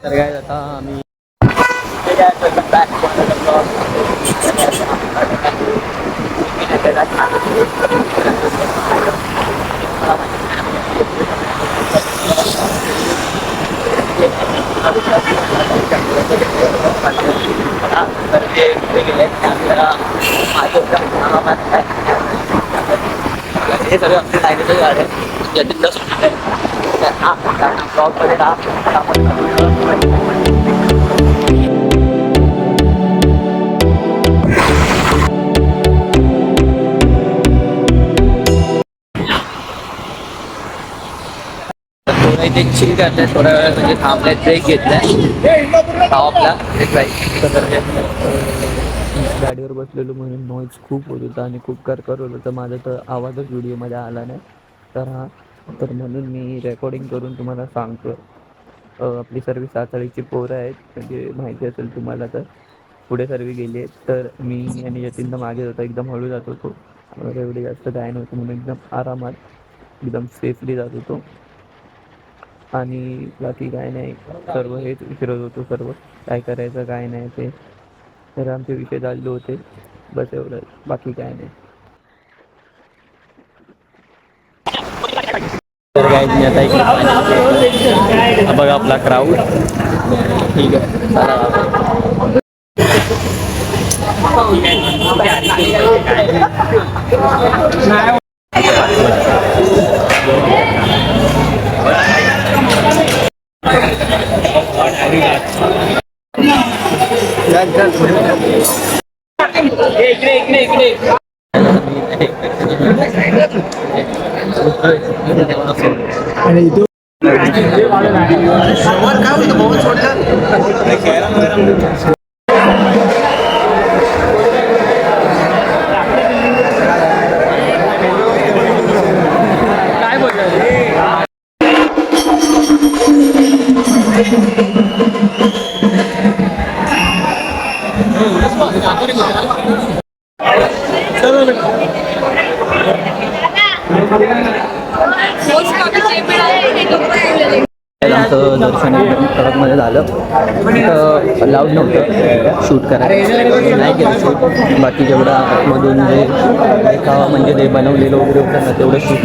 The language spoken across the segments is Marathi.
तर काय आता आम्ही तर ते कुठे गेले आपल्याला माझं हे सगळं आमच्या लाईनीचं झाड आहे इथे चिल करताय थोड्या वेळ म्हणजे थांबलाय ब्रेक घेतलाय टॉपला गाडीवर बसलेलो म्हणून नॉईज खूप होत होता आणि खूप करकर होत. होतं माझा तर आवाजच व्हिडिओमध्ये आला नाही. तर हा तर म्हणून मी रेकॉर्डिंग करून तुम्हाला सांगतो आपली सर्व साताळीची पोरं आहेत म्हणजे माहिती असेल तुम्हाला तर. पुढे सर्व गेली आहेत तर मी आणि यतीन मागे जातो एकदम हळू जात होतो. आम्हाला एवढी जास्त काय नव्हतं म्हणून एकदम आरामात एकदम सेफली जात होतो. आणि बाकी काय नाही सर्व हेच विचारत होतो सर्व. काय करायचं काय नाही ते. तर आमचे विषय चालले होते. बस एवढं बाकी काय नाही तर काय नाही आता इकडे हा बघा आपला क्राऊड ठीक आहे সবার কাউ তো বহুত ছোট। आमचं दर्शन एकदम झालं. तर लाऊड नव्हतं. शूट करायला. नाही केलं शूट बाकी जेवढा आतमधून जे देखावा म्हणजे ते बनवलेलं वगैरे होतं ना तेवढं शूट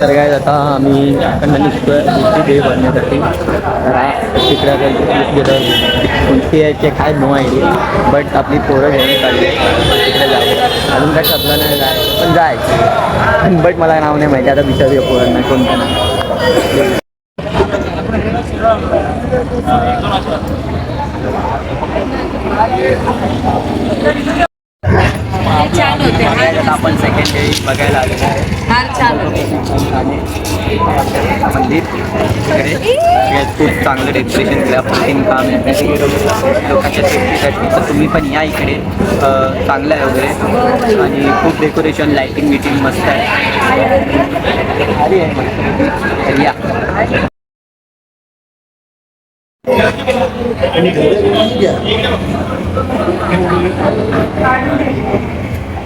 तर काय आता आम्ही इकडनं निघतोय मूर्ती देव भरण्यासाठी तिकडे कोणती आहे ते काय नो आयडिया बट आपली पोरं घेऊन चालली. तिकडे जायचं अजून काय ठरलं नाही जायचं पण जायचं बट मला नाव नाही माहिती. आता विचारूया पोरांना कोणतं नाही छान होते. आपण सेकंड डे बघायला आलेलो आहे फार छान मंदिर खूप चांगलं डेकोरेशन केलं. प्रतिम काम आहे लोकांच्या सेफ्टीसाठी तर तुम्ही पण या इकडे. चांगलं आहे वगैरे. आणि खूप डेकोरेशन लाईटिंग मिटिंग मस्त आहे. या.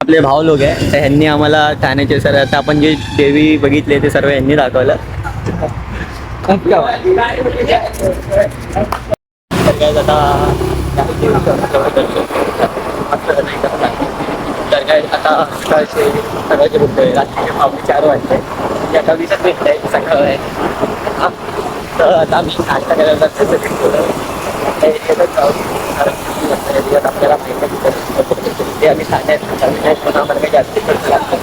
आपले भाव लोक आहे ह्यांनी आम्हाला ठाण्याचे सर आता आपण जे देवी बघितले ते सर्व यांनी दाखवलं. तर काय आता सकाळचे सकाळचे बोलतोय रात्रीचे पावणे चार वाजले आता वीसच भेटत आहे सकाळ आहे तर आता आम्ही नाश्ता करायला जातो आपल्याला माहिती ते आम्ही ठाण्यात ठाण्यात पण आम्हाला काही जास्त खर्च लागत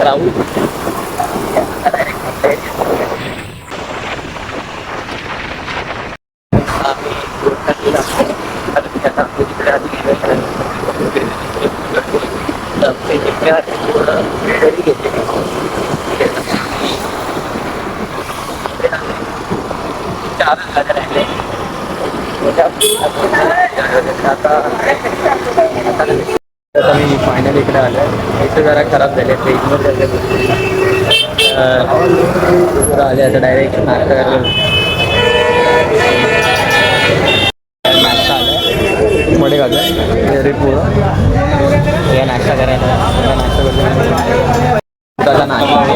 राहू आता direct आपल्या इथे आम्ही कोलकात्याला आता मी आता तिकडे आधी गेलो तर थोडं घरी चार हजार राहिले आता मी फायनल इकडे आलो. इथं जरा खराब झाले ट्रेनवर झाले आले आता डायरेक्ट नाटक पुढं या नाश्ता करायला. नाश्ता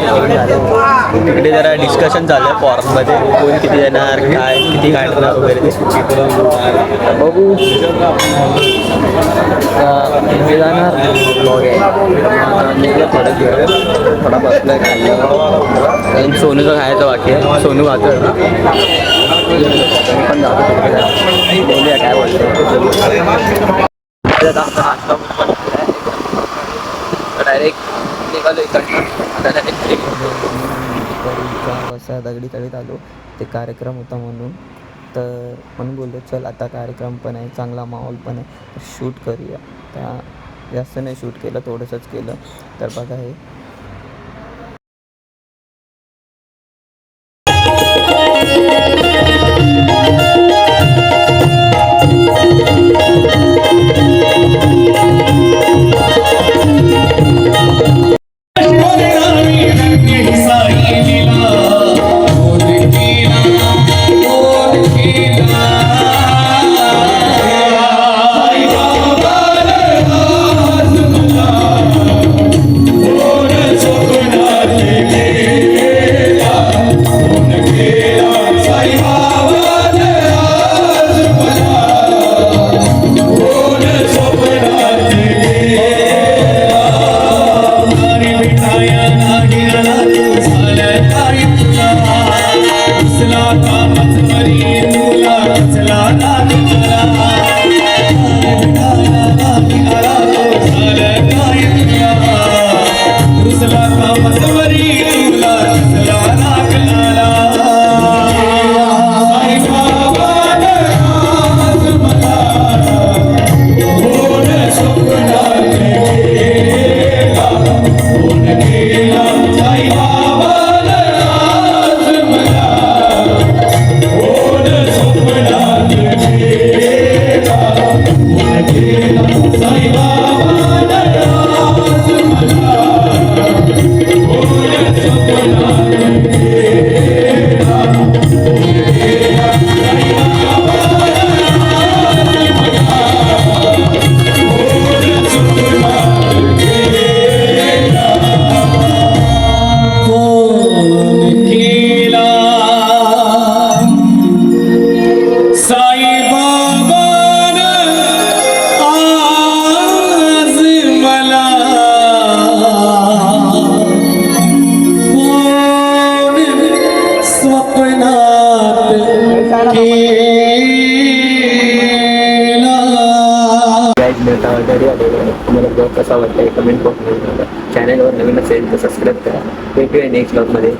तिकडे जरा डिस्कशन झालं फॉर्ममध्ये कोण किती येणार काय किती काढणार वगैरे ते बघू. मी जाणार. ब्लॉग आहे. थोडं थोडा बसलं खाल्लं. सोनूचं खायचं बाकी आहे. सोनू खातो पण जातो तिकडे जरा. बोलूया काय बोलते डायरेक्ट निघालो इकडनं वाजता दगडी तळीत आलो ते कार्यक्रम होता म्हणून. तर म्हणून बोललो चल आता कार्यक्रम पण आहे चांगला माहोल पण आहे शूट करूया. त्या जास्त नाही शूट केलं थोडंसंच केलं. तर बघा हे. Yeah. तुम्हाला ब्लॉग कसा वाटतं कमेंट बॉक्समध्ये चॅनलवर नवीन असेल तर सबस्क्राईब करा. भेटूया नेक्स्ट ब्लॉगमध्ये